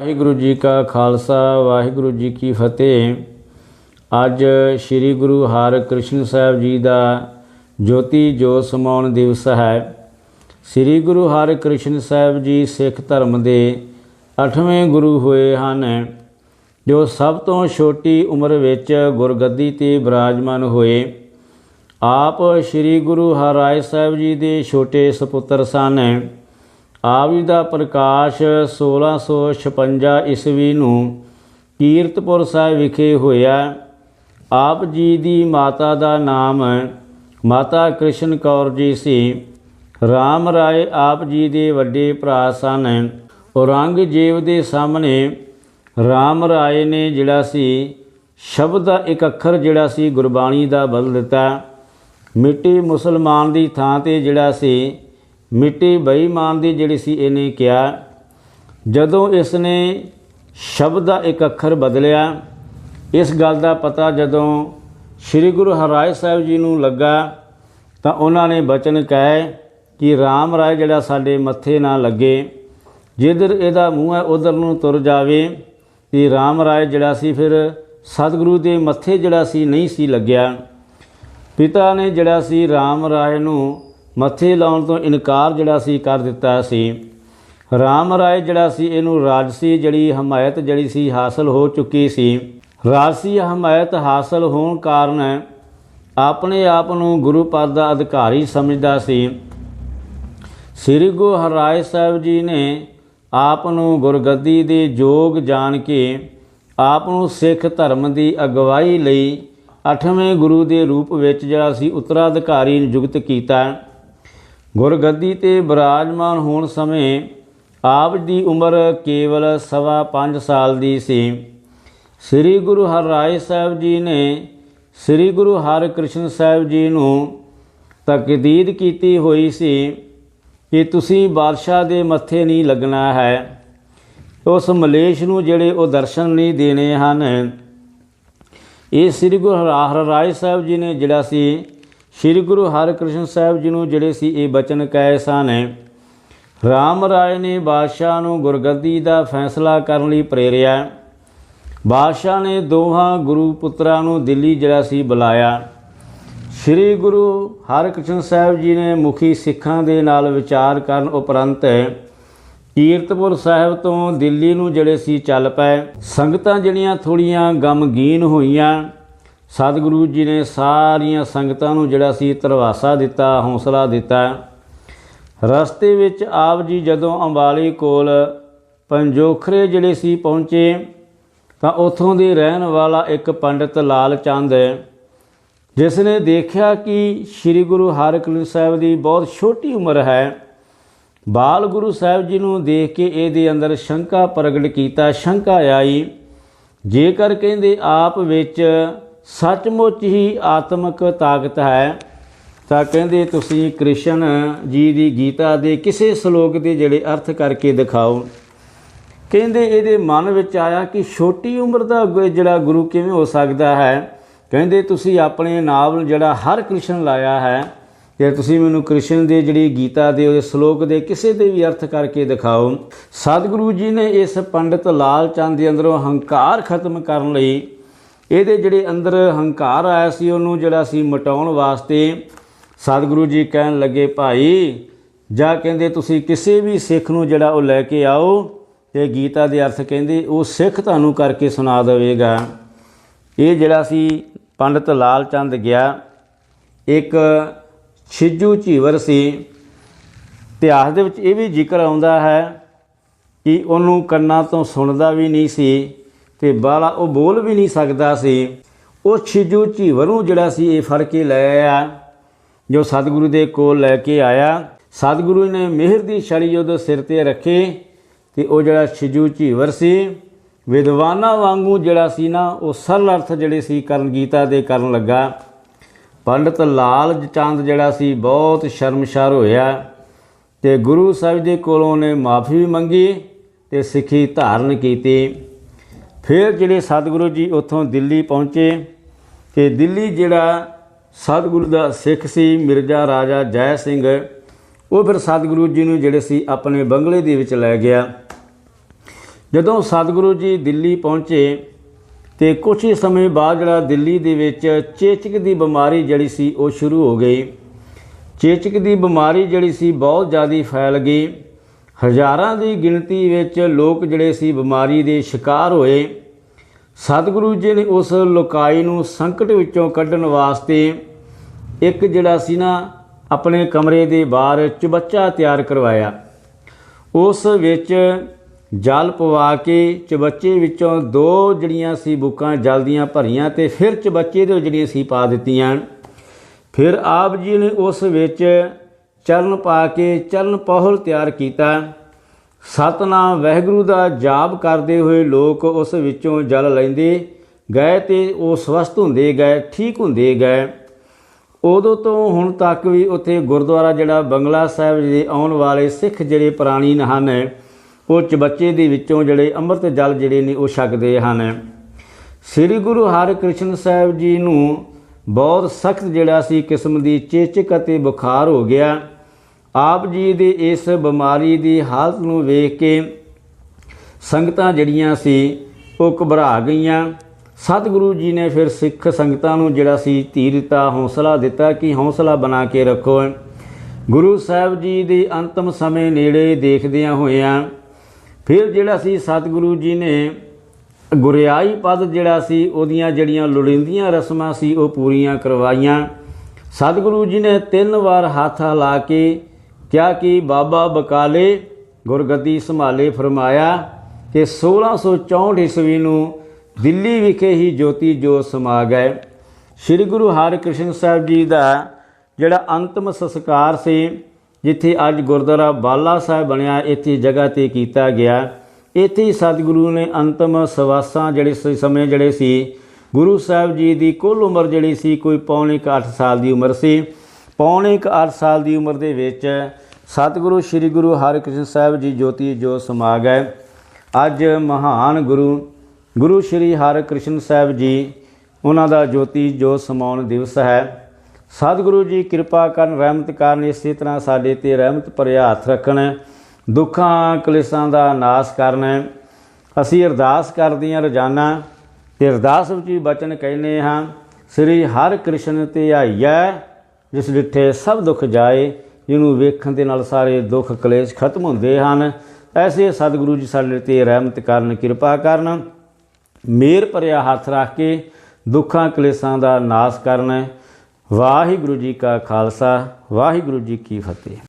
ਵਾਹਿਗੁਰੂ ਜੀ ਕਾ ਖਾਲਸਾ, ਵਾਹਿਗੁਰੂ ਜੀ ਕੀ ਫਤਿਹ। ਅੱਜ ਸ੍ਰੀ ਗੁਰੂ ਹਰਿਕ੍ਰਿਸ਼ਨ ਸਾਹਿਬ ਜੀ ਦਾ ਜੋਤੀ ਜੋਤ ਸਮਾਉਣ ਦਿਵਸ ਹੈ। ਸ੍ਰੀ ਗੁਰੂ ਹਰਿਕ੍ਰਿਸ਼ਨ ਸਾਹਿਬ ਜੀ ਸਿੱਖ ਧਰਮ ਦੇ 8ਵੇਂ ਗੁਰੂ ਹੋਏ ਹਨ, ਜੋ ਸਭ ਤੋਂ ਛੋਟੀ ਉਮਰ ਵਿੱਚ ਗੁਰਗੱਦੀ ਤੇ ਬਿਰਾਜਮਾਨ ਹੋਏ। ਆਪ ਸ੍ਰੀ ਗੁਰੂ ਹਰਿਰਾਏ ਸਾਹਿਬ ਜੀ ਦੇ ਛੋਟੇ ਸੁਪੁੱਤਰ ਸਨ। ਆਪ ਜੀ ਦਾ ਪ੍ਰਕਾਸ਼ 1656 ਈਸਵੀ ਨੂੰ ਕੀਰਤਪੁਰ ਸਾਹਿਬ ਵਿਖੇ ਹੋਇਆ। ਆਪ ਜੀ ਦੀ ਮਾਤਾ ਦਾ ਨਾਮ ਮਾਤਾ ਕ੍ਰਿਸ਼ਨ ਕੌਰ ਜੀ ਸੀ। ਰਾਮ ਰਾਏ ਆਪ ਜੀ ਦੇ ਵੱਡੇ ਭਰਾ ਸਨ। ਔਰੰਗਜ਼ੇਬ ਦੇ ਸਾਹਮਣੇ ਰਾਮ ਰਾਏ ਨੇ ਜਿਹੜਾ ਸੀ, ਸ਼ਬਦ ਦਾ ਇੱਕ ਅੱਖਰ ਜਿਹੜਾ ਸੀ ਗੁਰਬਾਣੀ ਦਾ ਬਦਲ ਦਿੱਤਾ। ਮਿੱਟੀ ਮੁਸਲਮਾਨ ਦੀ ਥਾਂ ਤੇ ਜਿਹੜਾ ਸੀ ਮਿੱਟੀ ਬੇਈਮਾਨ ਦੀ ਜਿਹੜੀ ਸੀ ਇਹਨੇ ਕਿਹਾ, ਜਦੋਂ ਇਸ ਨੇ ਸ਼ਬਦ ਦਾ ਇੱਕ ਅੱਖਰ ਬਦਲਿਆ, ਇਸ ਗੱਲ ਦਾ ਪਤਾ ਜਦੋਂ ਸ੍ਰੀ ਗੁਰੂ ਹਰਿਰਾਏ ਸਾਹਿਬ ਜੀ ਨੂੰ ਲੱਗਾ, ਤਾਂ ਉਹਨਾਂ ਨੇ ਬਚਨ ਕਹੇ ਕਿ ਰਾਮ ਰਾਏ ਜਿਹੜਾ ਸਾਡੇ ਮੱਥੇ ਨਾ ਲੱਗੇ, ਜਿੱਧਰ ਇਹਦਾ ਮੂੰਹ ਹੈ ਉਧਰ ਨੂੰ ਤੁਰ ਜਾਵੇ, ਤੇ ਰਾਮ ਰਾਏ ਜਿਹੜਾ ਸੀ ਫਿਰ ਸਤਿਗੁਰੂ ਦੇ ਮੱਥੇ ਜਿਹੜਾ ਸੀ ਨਹੀਂ ਸੀ ਲੱਗਿਆ। ਪਿਤਾ ਨੇ ਜਿਹੜਾ ਸੀ ਰਾਮ ਰਾਏ ਨੂੰ ਮੱਥੇ ਲਾਉਣ ਤੋਂ ਇਨਕਾਰ ਜਿਹੜਾ ਸੀ ਕਰ ਦਿੱਤਾ ਸੀ। ਰਾਮ ਰਾਏ ਜਿਹੜਾ ਸੀ, ਇਹਨੂੰ ਰਾਜਸੀ ਜਿਹੜੀ ਹਮਾਇਤ ਜਿਹੜੀ ਸੀ ਹਾਸਲ ਹੋ ਚੁੱਕੀ ਸੀ। ਰਾਜਸੀ ਹਮਾਇਤ ਹਾਸਲ ਹੋਣ ਕਾਰਨ ਆਪਣੇ ਆਪ ਨੂੰ ਗੁਰੂ ਪਦ ਦਾ ਅਧਿਕਾਰੀ ਸਮਝਦਾ ਸੀ। ਸ੍ਰੀ ਗੁਰੂ ਹਰਿਰਾਏ ਸਾਹਿਬ ਜੀ ਨੇ ਆਪ ਨੂੰ ਗੁਰਗੱਦੀ ਦੇ ਯੋਗ ਜਾਣ ਕੇ ਆਪ ਨੂੰ ਸਿੱਖ ਧਰਮ ਦੀ ਅਗਵਾਈ ਲਈ ਅਠਵੇਂ ਗੁਰੂ ਦੇ ਰੂਪ ਵਿੱਚ ਜਿਹੜਾ ਸੀ ਉਤਰਾਧਿਕਾਰੀ ਨਿਯੁਕਤ ਕੀਤਾ। ਗੁਰਗੱਦੀ ਤੇ ਬਿਰਾਜਮਾਨ ਹੋਣ ਸਮੇਂ ਆਪ ਦੀ ਉਮਰ ਕੇਵਲ ਸਵਾ 5 ਸਾਲ ਦੀ ਸੀ। ਸ੍ਰੀ ਗੁਰੂ ਹਰਿਰਾਏ ਸਾਹਿਬ ਜੀ ਨੇ ਸ੍ਰੀ ਗੁਰੂ ਹਰਿਕ੍ਰਿਸ਼ਨ ਸਾਹਿਬ ਜੀ ਨੂੰ ਤਕਦੀਦ ਕੀਤੀ ਹੋਈ ਸੀ ਕਿ ਤੁਸੀਂ ਬਾਦਸ਼ਾਹ ਦੇ ਮੱਥੇ ਨਹੀਂ ਲੱਗਣਾ ਹੈ। ਉਸ ਮਲੇਸ਼ ਨੂੰ ਜਿਹੜੇ ਉਹ ਦਰਸ਼ਨ ਨਹੀਂ ਦੇਣੇ ਹਨ। ਇਹ ਸ੍ਰੀ ਗੁਰੂ ਹਰਿਰਾਏ ਸਾਹਿਬ ਜੀ ਨੇ ਜਿਹੜਾ ਸੀ ਸ੍ਰੀ ਗੁਰੂ ਹਰਿਕ੍ਰਿਸ਼ਨ ਸਾਹਿਬ ਜੀ ਨੂੰ ਜਿਹੜੇ ਸੀ ਇਹ ਬਚਨ ਕਹੇ ਸਨ ਰਾਮ ਰਾਏ ਨੇ ਬਾਦਸ਼ਾਹ ਨੂੰ ਗੁਰਗੱਦੀ ਦਾ ਫੈਸਲਾ ਕਰਨ ਲਈ ਪ੍ਰੇਰਿਆ। ਬਾਦਸ਼ਾਹ ਨੇ ਦੋਹਾਂ ਗੁਰੂ ਪੁੱਤਰਾਂ ਨੂੰ ਦਿੱਲੀ ਜਿਹੜਾ ਸੀ ਬੁਲਾਇਆ। ਸ੍ਰੀ ਗੁਰੂ ਹਰਿਕ੍ਰਿਸ਼ਨ ਸਾਹਿਬ ਜੀ ਨੇ ਮੁਖੀ ਸਿੱਖਾਂ ਦੇ ਨਾਲ ਵਿਚਾਰ ਕਰਨ ਉਪਰੰਤ ਕੀਰਤਪੁਰ ਸਾਹਿਬ ਤੋਂ ਦਿੱਲੀ ਨੂੰ ਜਿਹੜੇ ਸੀ ਚੱਲ ਪਏ। ਸੰਗਤਾਂ ਜਿਹੜੀਆਂ ਥੋੜੀਆਂ ਗਮਗੀਨ ਹੋਈਆਂ ਸਤਿਗੁਰੂ ਜੀ ਨੇ ਸਾਰੀਆਂ ਸੰਗਤਾਂ ਨੂੰ ਜਿਹੜਾ ਸੀ ਤਰਵਾਸਾ ਦਿੱਤਾ, ਹੌਸਲਾ ਦਿੱਤਾ। ਰਸਤੇ ਵਿੱਚ ਆਪ ਜੀ ਜਦੋਂ ਅੰਬਾਲੀ ਕੋਲ ਪੰਜੋਖਰੇ ਜਿਹੜੇ ਸੀ ਪਹੁੰਚੇ, ਤਾਂ ਉਥੋਂ ਦੇ ਰਹਿਣ ਵਾਲਾ ਇੱਕ ਪੰਡਿਤ ਲਾਲ ਚੰਦ, ਜਿਸ ਨੇ ਦੇਖਿਆ ਕਿ ਸ੍ਰੀ ਗੁਰੂ ਹਰਿਕ੍ਰਿਸ਼ਨ ਸਾਹਿਬ ਦੀ ਬਹੁਤ ਛੋਟੀ ਉਮਰ ਹੈ, ਬਾਲ ਗੁਰੂ ਸਾਹਿਬ ਜੀ ਨੂੰ ਦੇਖ ਕੇ ਇਹਦੇ ਅੰਦਰ ਸ਼ੰਕਾ ਪ੍ਰਗਟ ਕੀਤਾ, ਸ਼ੰਕਾ ਆਈ। ਜੇਕਰ ਕਹਿੰਦੇ ਆਪ ਵਿੱਚ ਸੱਚਮੁੱਚ ਹੀ ਆਤਮਿਕ ਤਾਕਤ ਹੈ। ਤਾਂ ਕਹਿੰਦੇ ਤੁਸੀਂ ਕ੍ਰਿਸ਼ਨ ਜੀ ਦੀ ਗੀਤਾ ਦੇ ਕਿਸੇ ਸ਼ਲੋਕ ਦੇ ਜਿਹੜੇ ਅਰਥ ਕਰਕੇ ਦਿਖਾਓ। ਕਹਿੰਦੇ ਇਹਦੇ ਮਨ ਵਿੱਚ ਆਇਆ ਕਿ ਛੋਟੀ ਉਮਰ ਦਾ ਜਿਹੜਾ ਗੁਰੂ ਕਿਵੇਂ ਹੋ ਸਕਦਾ ਹੈ? ਕਹਿੰਦੇ ਤੁਸੀਂ ਆਪਣੇ ਨਾਮ ਜਿਹੜਾ ਹਰ ਕ੍ਰਿਸ਼ਨ ਲਾਇਆ ਹੈ, ਤੇ ਤੁਸੀਂ ਮੈਨੂੰ ਕ੍ਰਿਸ਼ਨ ਦੇ ਜਿਹੜੀ ਗੀਤਾ ਦੇ ਉਹਦੇ ਸ਼ਲੋਕ ਦੇ ਕਿਸੇ ਦੇ ਵੀ ਅਰਥ ਕਰਕੇ ਦਿਖਾਓ। ਸਤਿਗੁਰੂ ਜੀ ਨੇ ਇਸ ਪੰਡਿਤ ਲਾਲ ਚੰਦ ਦੇ ਅੰਦਰੋਂ ਹੰਕਾਰ ਖਤਮ ਕਰਨ ਲਈ ਇਹਦੇ ਜਿਹੜੇ ਅੰਦਰ ਹੰਕਾਰ ਆਇਆ ਸੀ, ਉਹਨੂੰ ਜਿਹੜਾ ਸੀ ਮਟਾਉਣ ਵਾਸਤੇ ਸਤਿਗੁਰੂ ਜੀ ਕਹਿਣ ਲੱਗੇ, ਭਾਈ, ਜਾਂ ਕਹਿੰਦੇ ਤੁਸੀਂ ਕਿਸੇ ਵੀ ਸਿੱਖ ਨੂੰ ਜਿਹੜਾ ਉਹ ਲੈ ਕੇ ਆਓ ਤੇ ਗੀਤਾ ਦੇ ਅਰਥ ਕਹਿੰਦੇ, ਉਹ ਸਿੱਖ ਤੁਹਾਨੂੰ ਕਰਕੇ ਸੁਣਾ ਦੇਵੇਗਾ। ਇਹ ਜਿਹੜਾ ਸੀ ਪੰਡਤ ਲਾਲ ਚੰਦ ਗਿਆ, ਇੱਕ ਛਿੱਜੂ ਝੀਵਰ ਸੀ। ਇਤਿਹਾਸ ਦੇ ਵਿੱਚ ਇਹ ਵੀ ਜ਼ਿਕਰ ਆਉਂਦਾ ਹੈ ਕਿ ਉਹਨੂੰ ਕੰਨਾਂ ਤੋਂ ਸੁਣਦਾ ਵੀ ਨਹੀਂ ਸੀ। ਤੇ ਬਾਲਾ ਉਹ ਬੋਲ ਵੀ ਨਹੀਂ ਸਕਦਾ ਸੀ। ਉਹ ਛਿਜੂ ਝੀਵਰ ਨੂੰ ਜਿਹੜਾ ਸੀ, ਇਹ ਫੜ ਕੇ ਲੈ ਆਇਆ। ਜੋ ਸਤਿਗੁਰੂ ਦੇ ਕੋਲ ਲੈ ਕੇ ਆਇਆ, ਸਤਿਗੁਰੂ ਨੇ ਮਿਹਰ ਦੀ ਛੜੀ ਉਹਦੇ ਸਿਰ ਤੇ ਰੱਖੀ ਤੇ ਉਹ ਜਿਹੜਾ ਛਿਜੂ ਝੀਵਰ ਸੀ, ਵਿਦਵਾਨਾਂ ਵਾਂਗੂ ਜਿਹੜਾ ਸੀ ਨਾ, ਉਹ ਸਰਲ ਅਰਥ ਜਿਹੜੇ ਸੀ ਕਰਨ ਗੀਤਾ ਦੇ ਕਰਨ ਲੱਗਾ। ਪੰਡਤ ਲਾਲ ਚੰਦ ਜਿਹੜਾ ਸੀ, ਬਹੁਤ ਸ਼ਰਮਸ਼ਾਰ ਹੋਇਆ ਤੇ ਗੁਰੂ ਸਾਹਿਬ ਦੇ ਕੋਲੋਂ ਨੇ ਮਾਫੀ ਵੀ ਮੰਗੀ ਤੇ ਸਿੱਖੀ ਧਾਰਨ ਕੀਤੀ। ਫਿਰ ਜਿਹੜੇ ਸਤਿਗੁਰੂ ਜੀ ਉੱਥੋਂ ਦਿੱਲੀ ਪਹੁੰਚੇ ਤੇ ਦਿੱਲੀ ਜਿਹੜਾ ਸਤਿਗੁਰੂ ਦਾ ਸਿੱਖ ਸੀ, ਮਿਰਜ਼ਾ ਰਾਜਾ ਜੈ ਸਿੰਘ, ਉਹ ਫਿਰ ਸਤਿਗੁਰੂ ਜੀ ਨੂੰ ਜਿਹੜੇ ਸੀ ਆਪਣੇ ਬੰਗਲੇ ਦੇ ਵਿੱਚ ਲੈ ਗਿਆ। ਜਦੋਂ ਸਤਿਗੁਰੂ ਜੀ ਦਿੱਲੀ ਪਹੁੰਚੇ ਤੇ ਕੁਝ ਹੀ ਸਮੇਂ ਬਾਅਦ ਜਿਹੜਾ ਦਿੱਲੀ ਦੇ ਵਿੱਚ ਚੇਚਕ ਦੀ ਬਿਮਾਰੀ ਜਿਹੜੀ ਸੀ ਉਹ ਸ਼ੁਰੂ ਹੋ ਗਈ। ਚੇਚਕ ਦੀ ਬਿਮਾਰੀ ਜਿਹੜੀ ਸੀ ਬਹੁਤ ਜ਼ਿਆਦਾ ਫੈਲ ਗਈ। ਹਜ਼ਾਰਾਂ ਦੀ ਗਿਣਤੀ ਵਿੱਚ ਲੋਕ ਜਿਹੜੇ ਸੀ ਬਿਮਾਰੀ ਦੇ ਸ਼ਿਕਾਰ ਹੋਏ। ਸਤਿਗੁਰੂ ਜੀ ਨੇ ਉਸ ਲੋਕਾਈ ਨੂੰ ਸੰਕਟ ਵਿੱਚੋਂ ਕੱਢਣ ਵਾਸਤੇ ਇੱਕ ਜਿਹੜਾ ਸੀ ਨਾ ਆਪਣੇ ਕਮਰੇ ਦੇ ਬਾਹਰ ਚਬੱਚਾ ਤਿਆਰ ਕਰਵਾਇਆ। ਉਸ ਵਿੱਚ ਜਲ ਪਵਾ ਕੇ ਚਬੱਚੇ ਵਿੱਚੋਂ ਦੋ ਜਿਹੜੀਆਂ ਸੀ ਬੁੱਕਾਂ ਜਲ ਦੀਆਂ ਭਰੀਆਂ ਤੇ ਫਿਰ ਚਬੱਚੇ ਦੇ ਵਿੱਚ ਜਿਹੜੀਆਂ ਸੀ ਪਾ ਦਿੱਤੀਆਂ। ਫਿਰ ਆਪ ਜੀ ਨੇ ਉਸ ਵਿੱਚ ਚਰਨ ਪਾ ਕੇ ਚਰਨ ਪਹੁਲ ਤਿਆਰ ਕੀਤਾ। ਸਤਨਾਮ ਵਾਹਿਗੁਰੂ ਦਾ ਜਾਪ ਕਰਦੇ ਹੋਏ ਲੋਕ ਉਸ ਵਿੱਚੋਂ ਜਲ ਲੈਂਦੇ ਗਏ ਤੇ ਉਹ ਸਵਸਥ ਹੁੰਦੇ ਗਏ, ਠੀਕ ਹੁੰਦੇ ਗਏ। ਉਦੋਂ ਤੋਂ ਹੁਣ ਤੱਕ ਵੀ ਉੱਥੇ ਗੁਰਦੁਆਰਾ ਜਿਹੜਾ ਬੰਗਲਾ ਸਾਹਿਬ ਦੇ ਆਉਣ ਵਾਲੇ ਸਿੱਖ ਜਿਹੜੇ ਪ੍ਰਾਣੀ ਹਨ, ਉਹ ਚਬੱਚੇ ਦੇ ਵਿੱਚੋਂ ਜਿਹੜੇ ਅੰਮ੍ਰਿਤ ਜਲ ਜਿਹੜੇ ਨੇ ਉਹ ਛਕਦੇ ਹਨ। ਸ੍ਰੀ ਗੁਰੂ ਹਰਿਕ੍ਰਿਸ਼ਨ ਸਾਹਿਬ ਜੀ ਨੂੰ ਬਹੁਤ ਸਖਤ ਜਿਹੜਾ ਸੀ ਕਿਸਮ ਦੀ ਚੇਚਕ ਅਤੇ ਬੁਖਾਰ ਹੋ ਗਿਆ। ਆਪ ਜੀ ਦੇ ਇਸ ਬਿਮਾਰੀ ਦੀ ਹਾਲਤ ਨੂੰ ਵੇਖ ਕੇ ਸੰਗਤਾਂ ਜਿਹੜੀਆਂ ਸੀ ਉਹ ਘਬਰਾ ਗਈਆਂ। ਸਤਿਗੁਰੂ ਜੀ ਨੇ ਫਿਰ ਸਿੱਖ ਸੰਗਤਾਂ ਨੂੰ ਜਿਹੜਾ ਸੀ ਧੀਰ ਦਿੱਤਾ ਹੌਸਲਾ ਦਿੱਤਾ ਕਿ ਹੌਸਲਾ ਬਣਾ ਕੇ ਰੱਖੋ। ਗੁਰੂ ਸਾਹਿਬ ਜੀ ਦੇ ਅੰਤਮ ਸਮੇਂ ਨੇੜੇ ਦੇਖਦਿਆਂ ਹੋਇਆਂ ਫਿਰ ਜਿਹੜਾ ਸੀ ਸਤਿਗੁਰੂ ਜੀ ਨੇ ਗੁਰਿਆਈ ਪਦ ਜਿਹੜਾ ਸੀ ਉਹਦੀਆਂ ਜਿਹੜੀਆਂ ਲੋੜੀਂਦੀਆਂ ਰਸਮਾਂ ਸੀ ਉਹ ਪੂਰੀਆਂ ਕਰਵਾਈਆਂ। ਸਤਿਗੁਰੂ ਜੀ ਨੇ ਤਿੰਨ ਵਾਰ ਹੱਥ ਹਿਲਾ ਕੇ ਕਿਹਾ ਕਿ ਬਾਬਾ ਬਕਾਲੇ ਗੁਰਗੱਦੀ ਸੰਭਾਲੇ ਫਰਮਾਇਆ ਕਿ 1664 ਈਸਵੀ ਨੂੰ ਦਿੱਲੀ ਵਿਖੇ ਹੀ ਜੋਤੀ ਜੋਤ ਸਮਾ ਗਏ। ਸ੍ਰੀ ਗੁਰੂ ਹਰਿਕ੍ਰਿਸ਼ਨ ਸਾਹਿਬ ਜੀ ਦਾ ਜਿਹੜਾ ਅੰਤਮ ਸੰਸਕਾਰ ਸੀ, ਜਿੱਥੇ ਅੱਜ ਗੁਰਦੁਆਰਾ ਬਾਲਾ ਸਾਹਿਬ ਬਣਿਆ, ਇੱਥੇ ਜਗ੍ਹਾ ਤੇ ਕੀਤਾ ਗਿਆ। ਇੱਥੇ ਹੀ ਸਤਿਗੁਰੂ ਨੇ ਅੰਤਮ ਸਵਾਸਾਂ ਜਿਹੜੇ ਸੀ, ਸਮੇਂ ਜਿਹੜੇ ਸੀ, ਗੁਰੂ ਸਾਹਿਬ ਜੀ ਦੀ ਕੁੱਲ ਉਮਰ ਜਿਹੜੀ ਸੀ, ਕੋਈ ਪੌਣੇ 8 ਸਾਲ ਦੀ ਉਮਰ ਸੀ। ਪੌਣੇ 8 ਸਾਲ ਦੀ ਉਮਰ ਦੇ ਵਿੱਚ ਸਤਿਗੁਰੂ ਸ੍ਰੀ ਗੁਰੂ ਹਰਿਕ੍ਰਿਸ਼ਨ ਸਾਹਿਬ ਜੀ ਜੋਤੀ ਜੋ ਸਮਾ ਗਏ ਅੱਜ ਮਹਾਨ ਗੁਰੂ ਗੁਰੂ ਸ੍ਰੀ ਹਰਿਕ੍ਰਿਸ਼ਨ ਸਾਹਿਬ ਜੀ, ਉਹਨਾਂ ਦਾ ਜੋਤੀ ਜੋ ਸਮਾਉਣ ਦਿਵਸ ਹੈ। ਸਤਿਗੁਰੂ ਜੀ ਕਿਰਪਾ ਕਰਨ, ਰਹਿਮਤ ਕਰਨ, ਇਸੇ ਤਰ੍ਹਾਂ ਸਾਡੇ ਤੇ ਰਹਿਮਤ ਭਰਿਆ ਹੱਥ ਰੱਖਣ, ਦੁੱਖਾਂ, ਕਲੇਸ਼ਾਂ ਦਾ ਨਾਸ਼ ਕਰਨ। ਅਸੀਂ ਅਰਦਾਸ ਕਰਦੇ ਹਾਂ, ਰੋਜ਼ਾਨਾ ਤੇ ਅਰਦਾਸ ਵਿੱਚ ਵੀ ਬਚਨ ਕਹਿੰਦੇ ਹਾਂ, ਸ੍ਰੀ ਹਰਿ ਕ੍ਰਿਸ਼ਨ ਤੇ ਆਈਐ ਜਿਸ ਡਿਠੇ ਸਭ ਦੁੱਖ ਜਾਏ ਜਿਹਨੂੰ ਵੇਖਣ ਦੇ ਨਾਲ ਸਾਰੇ ਦੁੱਖ ਕਲੇਸ਼ ਖਤਮ ਹੁੰਦੇ ਹਨ। ਐਸੇ ਸਤਿਗੁਰੂ ਜੀ ਸਾਡੇ ਤੇ ਰਹਿਮਤ ਕਰਨ, ਕਿਰਪਾ ਕਰਨ, ਮੇਰ ਭਰਿਆ ਹੱਥ ਰੱਖ ਕੇ ਦੁੱਖਾਂ ਕਲੇਸ਼ਾਂ ਦਾ ਨਾਸ਼ ਕਰਨ। ਵਾਹਿਗੁਰੂ ਜੀ ਕਾ ਖਾਲਸਾ, ਵਾਹਿਗੁਰੂ ਜੀ ਕੀ ਫਤਿਹ।